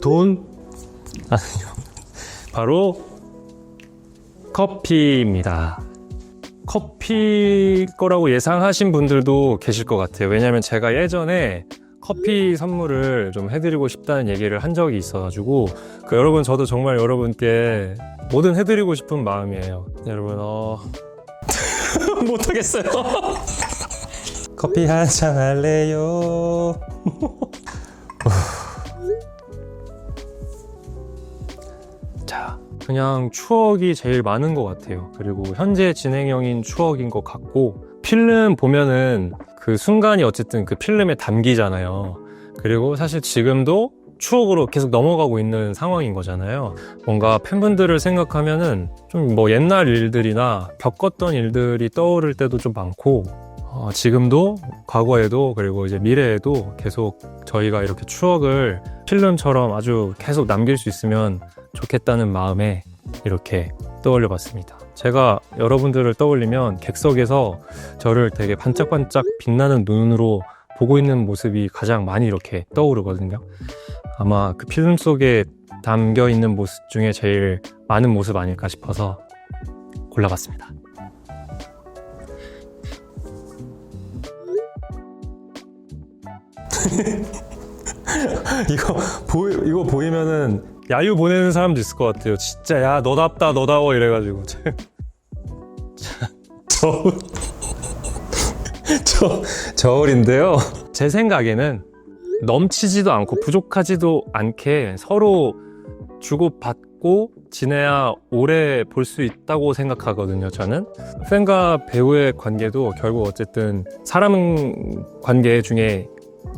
돈 아니요. 바로 커피입니다. 커피 거라고 예상하신 분들도 계실 것 같아요. 왜냐하면 제가 예전에 커피 선물을 좀 해드리고 싶다는 얘기를 한 적이 있어가지고 그 여러분 저도 정말 여러분께 뭐든 해드리고 싶은 마음이에요. 여러분 어 못하겠어요. 커피 한 잔 할래요. 자, 그냥 추억이 제일 많은 것 같아요. 그리고 현재 진행형인 추억인 것 같고, 필름 보면은 그 순간이 어쨌든 그 필름에 담기잖아요. 그리고 사실 지금도 추억으로 계속 넘어가고 있는 상황인 거잖아요. 뭔가 팬분들을 생각하면은 좀 뭐 옛날 일들이나 겪었던 일들이 떠오를 때도 좀 많고, 어, 지금도 과거에도 그리고 이제 미래에도 계속 저희가 이렇게 추억을 필름처럼 아주 계속 남길 수 있으면 좋겠다는 마음에 이렇게 떠올려 봤습니다. 제가 여러분들을 떠올리면 객석에서 저를 되게 반짝반짝 빛나는 눈으로 보고 있는 모습이 가장 많이 이렇게 떠오르거든요. 아마 그 필름 속에 담겨 있는 모습 중에 제일 많은 모습 아닐까 싶어서 골라봤습니다. 이거 보이 이거 보이면은 야유 보내는 사람도 있을 것 같아요. 진짜 야 너답다 너다워 이래가지고 저저 저울인데요. 제 생각에는 넘치지도 않고 부족하지도 않게 서로 주고 받고 지내야 오래 볼 수 있다고 생각하거든요. 저는 팬과 배우의 관계도 결국 어쨌든 사람 관계 중에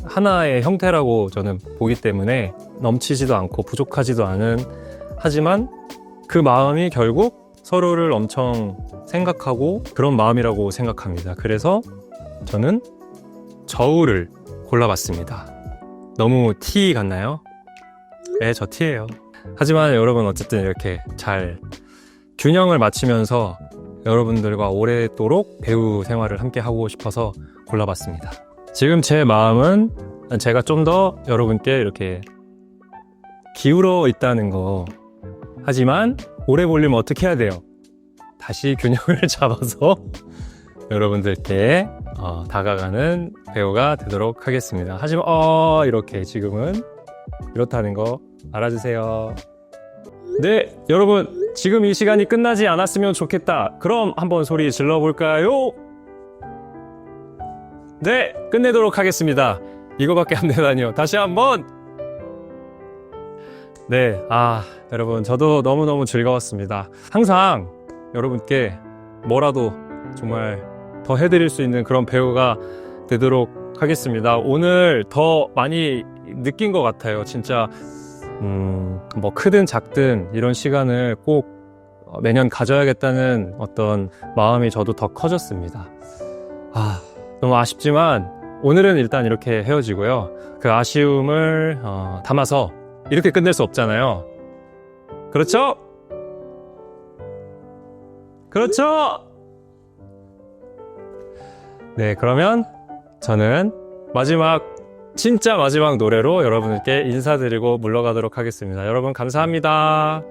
하나의 형태라고 저는 보기 때문에 넘치지도 않고 부족하지도 않은 하지만 그 마음이 결국 서로를 엄청 생각하고 그런 마음이라고 생각합니다. 그래서 저는 저울을 골라봤습니다. 너무 T 같나요? 네, 저 T예요. 하지만 여러분 어쨌든 이렇게 잘 균형을 맞추면서 여러분들과 오래도록 배우 생활을 함께 하고 싶어서 골라봤습니다. 지금 제 마음은 제가 좀 더 여러분께 이렇게 기울어 있다는 거. 하지만 오래 보려면 어떻게 해야 돼요? 다시 균형을 잡아서 여러분들께 어, 다가가는 배우가 되도록 하겠습니다. 하지만 어 이렇게 지금은 이렇다는 거 알아주세요. 네, 여러분 지금 이 시간이 끝나지 않았으면 좋겠다. 그럼 한번 소리 질러 볼까요? 네, 끝내도록 하겠습니다. 이거밖에 안 되다니요. 다시 한번. 네, 아, 여러분, 저도 너무너무 즐거웠습니다. 항상 여러분께 뭐라도 정말 더 해드릴 수 있는 그런 배우가 되도록 하겠습니다. 오늘 더 많이 느낀 것 같아요. 진짜, 음, 뭐 크든 작든 이런 시간을 꼭 매년 가져야겠다는 어떤 마음이 저도 더 커졌습니다. 아, 너무 아쉽지만 오늘은 일단 이렇게 헤어지고요. 그 아쉬움을 어, 담아서 이렇게 끝낼 수 없잖아요. 그렇죠? 그렇죠? 네, 그러면 저는 마지막 진짜 마지막 노래로 여러분께 인사드리고 물러가도록 하겠습니다. 여러분 감사합니다.